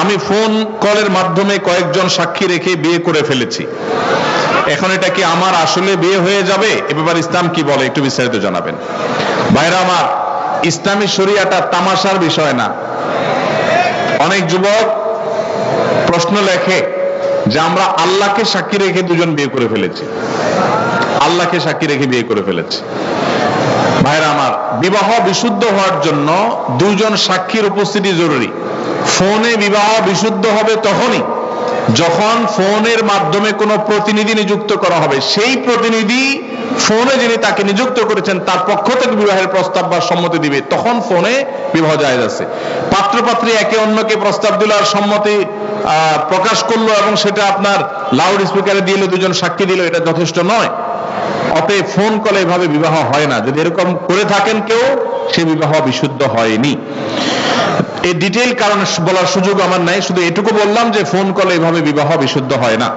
আমি ফোন কলের মাধ্যমে কয়েকজন সাক্ষী রেখে বিয়ে করে ফেলেছি। এখন এটা কি আমার আসলে বিয়ে হয়ে যাবে? এ ব্যাপারে ইসলাম কি বলে? একটু বিস্তারিত জানাবেন। ভাইরা আমার, ইসলামী শরিয়াটা তামাশার বিষয় না। অনেক যুবক প্রশ্ন লেখে যে আমরা আল্লাহকে সাক্ষী রেখে দুজন বিয়ে করে ফেলেছি। আল্লাহকে সাক্ষী রেখে বিয়ে করে ফেলেছি। ভাইরা আমার, বিবাহ বিশুদ্ধ হওয়ার জন্য দুজন সাক্ষীর উপস্থিতি জরুরি। ফোনে বিবাহ বিশুদ্ধ হবে তখনই যখন ফোনের মাধ্যমে কোনো প্রতিনিধি নিযুক্ত করা হবে। সেই প্রতিনিধি ফোনে যিনি তাকে নিযুক্ত করেছেন, তার পক্ষ থেকে বিবাহের প্রস্তাব বা সম্মতি দিবে। তখন ফোনে বিবাহ জায়েজ আছে। পাত্রপাত্রী একে অন্যকে প্রস্তাব দিল আর সম্মতি প্রকাশ করল এবং সেটা আপনার লাউড স্পিকারে দিলে দুজন সাক্ষী দিল, এটা যথেষ্ট নয়। অতএব ফোন কলে এভাবে বিবাহ হয় না। যদি এরকম করে থাকেন কেউ, সে বিবাহ বিশুদ্ধ হয়নি। এই ডিটেইল কারণ বলার সুযোগ আমার নাই, শুধু এটুকু বললাম যে ফোন কলে এভাবে বিবাহ বিশুদ্ধ হয় না।